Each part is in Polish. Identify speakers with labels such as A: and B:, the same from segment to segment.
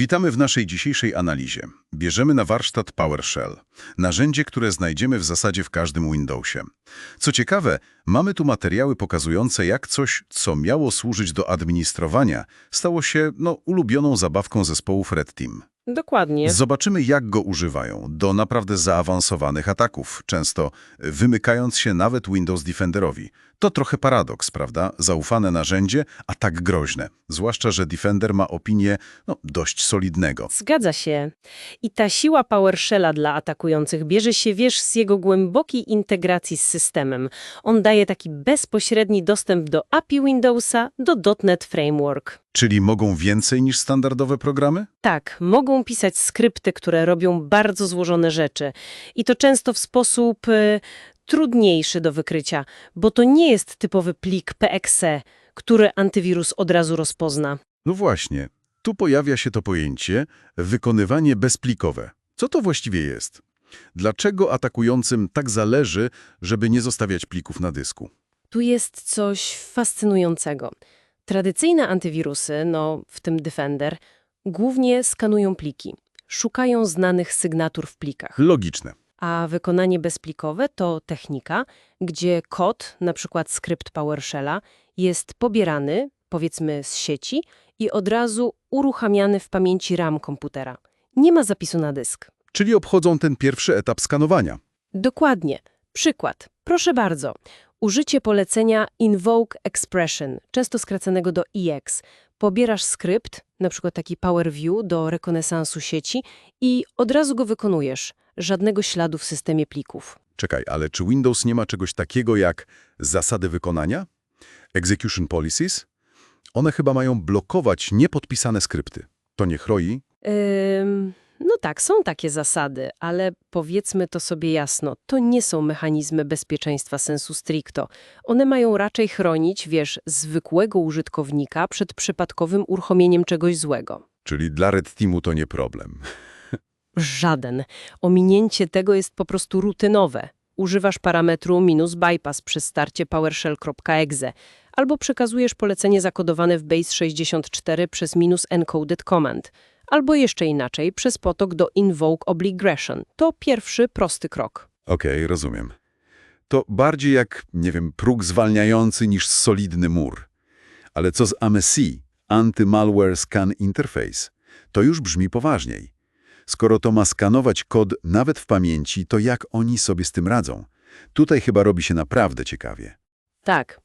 A: Witamy w naszej dzisiejszej analizie. Bierzemy na warsztat PowerShell, narzędzie, które znajdziemy w zasadzie w każdym Windowsie. Co ciekawe, mamy tu materiały pokazujące, jak coś, co miało służyć do administrowania, stało się no, ulubioną zabawką zespołów Red Team.
B: Dokładnie.
A: Zobaczymy, jak go używają do naprawdę zaawansowanych ataków, często wymykając się nawet Windows Defenderowi. To trochę paradoks, prawda? Zaufane narzędzie, a tak groźne. Zwłaszcza, że Defender ma opinię no, dość solidnego.
B: Zgadza się. I ta siła PowerShella dla atakujących bierze się, wiesz, z jego głębokiej integracji z systemem. On daje taki bezpośredni dostęp do API Windowsa, do .NET Framework.
A: Czyli mogą więcej niż standardowe programy?
B: Tak, mogą pisać skrypty, które robią bardzo złożone rzeczy. I to często w sposób y, trudniejszy do wykrycia, bo to nie jest typowy plik PXE, który antywirus od razu rozpozna.
A: No właśnie, tu pojawia się to pojęcie wykonywanie bezplikowe. Co to właściwie jest? Dlaczego atakującym tak zależy, żeby nie zostawiać plików na dysku?
B: Tu jest coś fascynującego. Tradycyjne antywirusy, no w tym Defender, głównie skanują pliki, szukają znanych sygnatur w plikach.
A: Logiczne.
B: A wykonanie bezplikowe to technika, gdzie kod, na przykład skrypt PowerShella, jest pobierany, powiedzmy z sieci i od razu uruchamiany w pamięci RAM komputera. Nie ma zapisu na dysk.
A: Czyli obchodzą ten pierwszy etap skanowania.
B: Dokładnie. Przykład. Proszę bardzo. Użycie polecenia Invoke Expression, często skracanego do EX. Pobierasz skrypt, na przykład taki PowerView do rekonesansu sieci i od razu go wykonujesz. Żadnego śladu w systemie plików.
A: Czekaj, ale czy Windows nie ma czegoś takiego jak zasady wykonania? Execution policies? One chyba mają blokować niepodpisane skrypty. To nie chroi?
B: Ym, no tak, są takie zasady, ale powiedzmy to sobie jasno, to nie są mechanizmy bezpieczeństwa sensu stricto. One mają raczej chronić, wiesz, zwykłego użytkownika przed przypadkowym uruchomieniem czegoś złego.
A: Czyli dla Red Teamu to nie problem.
B: Żaden. Ominięcie tego jest po prostu rutynowe. Używasz parametru minus bypass przy starcie PowerShell.exe albo przekazujesz polecenie zakodowane w base 64 przez minus encoded command, albo jeszcze inaczej przez potok do invoke obligation. To pierwszy prosty krok.
A: Okej, rozumiem. To bardziej jak, nie wiem, próg zwalniający niż solidny mur. Ale co z AMSI, Anti-Malware Scan Interface? To już brzmi poważniej. Skoro to ma skanować kod nawet w pamięci, to jak oni sobie z tym radzą? Tutaj chyba robi się naprawdę ciekawie.
B: Tak.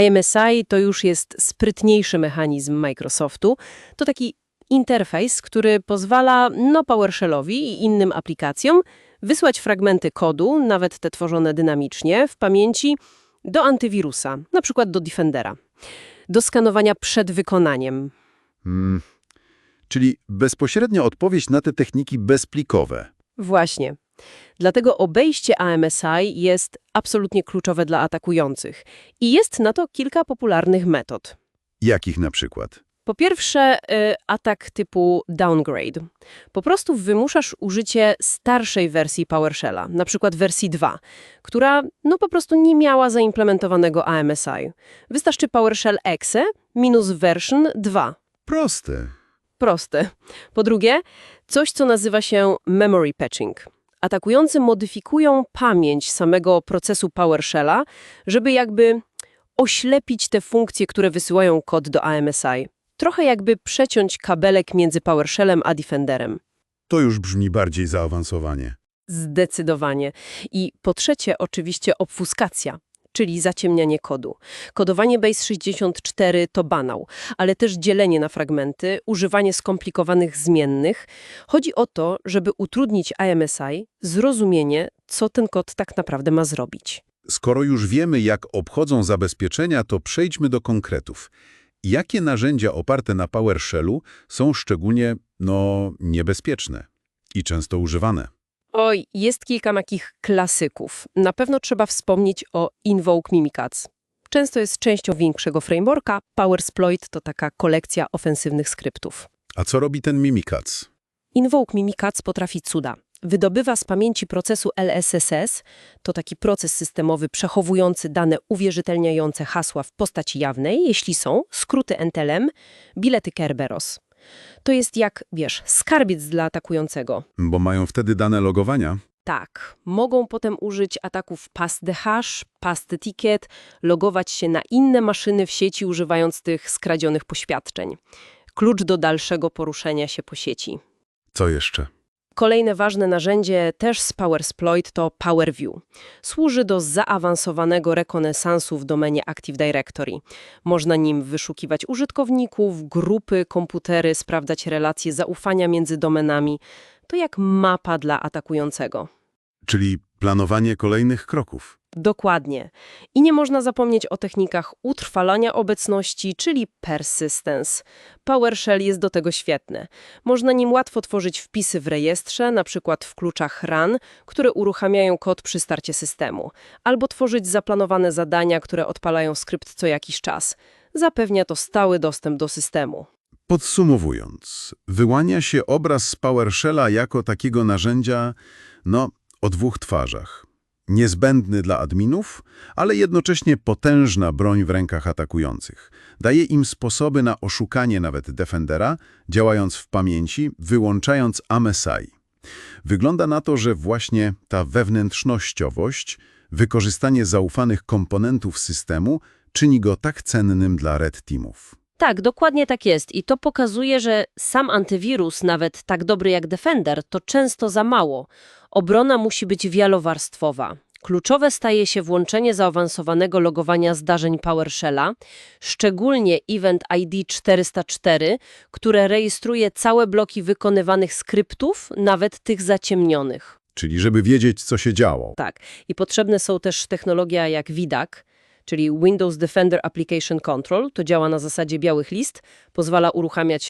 B: IMSI to już jest sprytniejszy mechanizm Microsoftu. To taki interfejs, który pozwala no PowerShellowi i innym aplikacjom wysłać fragmenty kodu, nawet te tworzone dynamicznie, w pamięci do antywirusa, na przykład do Defendera, do skanowania przed wykonaniem.
A: Hmm. Czyli bezpośrednia odpowiedź na te techniki bezplikowe.
B: Właśnie. Dlatego obejście AMSI jest absolutnie kluczowe dla atakujących. I jest na to kilka popularnych metod.
A: Jakich na przykład?
B: Po pierwsze, y, atak typu downgrade. Po prostu wymuszasz użycie starszej wersji PowerShella, na przykład wersji 2, która no po prostu nie miała zaimplementowanego AMSI. Wystarczy PowerShell exe minus version 2.
A: Proste.
B: Proste. Po drugie, coś, co nazywa się memory patching. Atakujący modyfikują pamięć samego procesu PowerShella, żeby jakby oślepić te funkcje, które wysyłają kod do AMSI. Trochę jakby przeciąć kabelek między PowerShellem a Defenderem.
A: To już brzmi bardziej zaawansowanie.
B: Zdecydowanie. I po trzecie oczywiście obfuskacja, czyli zaciemnianie kodu. Kodowanie Base 64 to banał, ale też dzielenie na fragmenty, używanie skomplikowanych zmiennych. Chodzi o to, żeby utrudnić IMSI zrozumienie, co ten kod tak naprawdę ma zrobić.
A: Skoro już wiemy, jak obchodzą zabezpieczenia, to przejdźmy do konkretów. Jakie narzędzia oparte na PowerShellu są szczególnie, no, niebezpieczne i często używane?
B: Oj, jest kilka takich klasyków. Na pewno trzeba wspomnieć o Invoke Mimikatz. Często jest częścią większego frameworka. PowerSploit to taka kolekcja ofensywnych skryptów.
A: A co robi ten Mimikatz?
B: Invoke Mimikatz potrafi cuda. Wydobywa z pamięci procesu LSSS, to taki proces systemowy przechowujący dane uwierzytelniające hasła w postaci jawnej, jeśli są, skróty NTLM, bilety Kerberos. To jest jak, wiesz, skarbiec dla atakującego.
A: Bo mają wtedy dane logowania.
B: Tak, mogą potem użyć ataków pass the hash, pass the ticket, logować się na inne maszyny w sieci używając tych skradzionych poświadczeń. Klucz do dalszego poruszenia się po sieci.
A: Co jeszcze?
B: Kolejne ważne narzędzie też z PowerSploit to PowerView. Służy do zaawansowanego rekonesansu w domenie Active Directory. Można nim wyszukiwać użytkowników, grupy, komputery, sprawdzać relacje zaufania między domenami. To jak mapa dla atakującego.
A: Czyli planowanie kolejnych kroków.
B: Dokładnie. I nie można zapomnieć o technikach utrwalania obecności, czyli persistence. PowerShell jest do tego świetne. Można nim łatwo tworzyć wpisy w rejestrze, na przykład w kluczach RUN, które uruchamiają kod przy starcie systemu, albo tworzyć zaplanowane zadania, które odpalają skrypt co jakiś czas. Zapewnia to stały dostęp do systemu.
A: Podsumowując, wyłania się obraz z PowerShella jako takiego narzędzia, no, o dwóch twarzach. Niezbędny dla adminów, ale jednocześnie potężna broń w rękach atakujących. Daje im sposoby na oszukanie nawet Defendera, działając w pamięci, wyłączając AMSI. Wygląda na to, że właśnie ta wewnętrznościowość, wykorzystanie zaufanych komponentów systemu czyni go tak cennym dla Red Teamów.
C: Tak, dokładnie tak jest. I to pokazuje, że sam antywirus, nawet tak dobry jak Defender, to często za mało. Obrona musi być wielowarstwowa. Kluczowe staje się włączenie zaawansowanego logowania zdarzeń PowerShella, szczególnie Event ID 404, które rejestruje całe bloki wykonywanych skryptów, nawet tych zaciemnionych.
A: Czyli żeby wiedzieć, co się działo.
B: Tak. I potrzebne są też technologia jak WIDAC, czyli Windows Defender Application Control. To działa na zasadzie białych list, pozwala uruchamiać